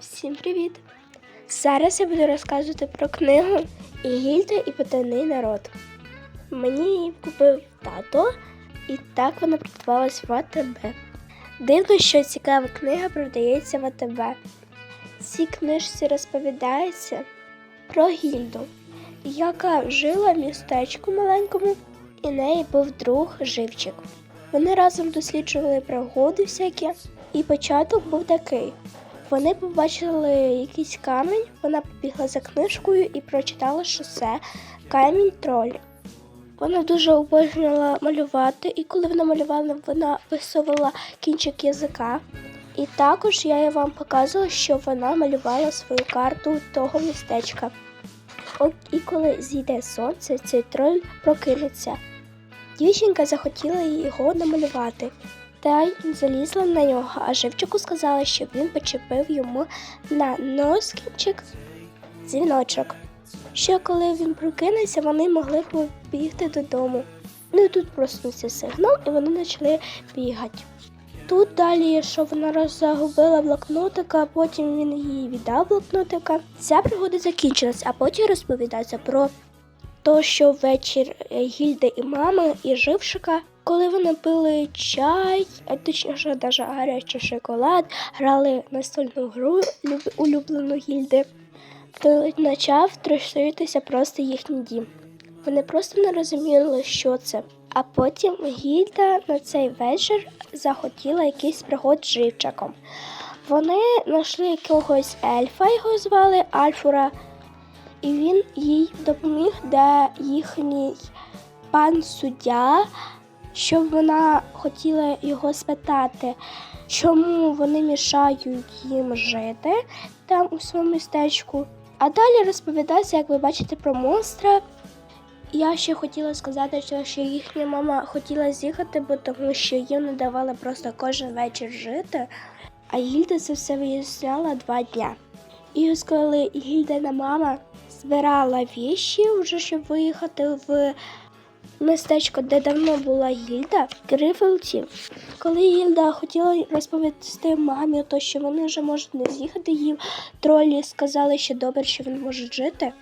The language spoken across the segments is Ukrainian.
Всім привіт! Зараз я буду розказувати про книгу Ігільда і потайний народ. Мені її купив тато, і так вона продавалась в АТБ. Дивно, що цікава книга продається в АТБ. Цій книжці розповідається про Гільду, яка жила в містечку маленькому, і неї був друг живчик. Вони разом досліджували пригоди всякі, і початок був такий. Вони побачили якийсь камінь, вона побігла за книжкою і прочитала, що це камінь тролі. Вона дуже обожнювала малювати, і коли вона малювала, вона висувала кінчик язика. І також я вам показувала, що вона малювала свою карту того містечка. От і коли зійде сонце, цей троль прокинеться. Дівчинка захотіла його намалювати. Та й залізла на нього, а живчику сказала, щоб він почепив йому на нос кінчик дзвіночок. Що коли він прокинеться, вони могли побігти додому. Ну і тут проснувся сигнал, і вони почали бігати. Тут далі, що вона роз- загубила блокнотика, а потім він їй віддав блокнотика. Ця пригода закінчилась, а потім розповідається про то, що вечір е, Гільди і мами і жившика, коли вони пили чай, а точніше навіть гарячий шоколад, грали настольну гру улюблену Гільди, то почав труситися просто їхній дім. Вони просто не розуміли, що це. А потім Гільда на цей вечір захотіла якийсь пригод з живчиком. Вони знайшли якогось ельфа, його звали Альфура, і він їй допоміг, де їхній пан суддя, щоб вона хотіла його спитати, чому вони мішають їм жити там у своєму містечку. А далі розповідається, як ви бачите, про монстра. Я ще хотіла сказати, що, їхня мама хотіла з'їхати, бо тому що їм не давали просто кожен вечір жити, а Гільда це все виясняла два дня. І ось коли Гільдина мама збирала віші, вже щоб виїхати в містечко, де давно була Гільда, в Коли Гільда хотіла розповісти мамі, то що вони вже можуть не з'їхати, їм тролі сказали, що добре, що вони можуть жити.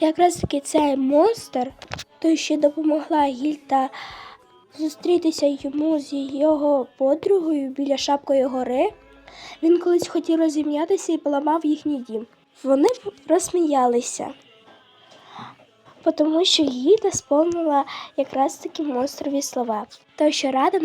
Якраз таки цей монстр, той, що допомогла Гільда зустрітися йому з його подругою біля шапкої гори. Він колись хотів розім'ятися і поламав їхній дім. Вони розсміялися, тому що Гільда сповнила якраз такі монстрові слова. То, що рада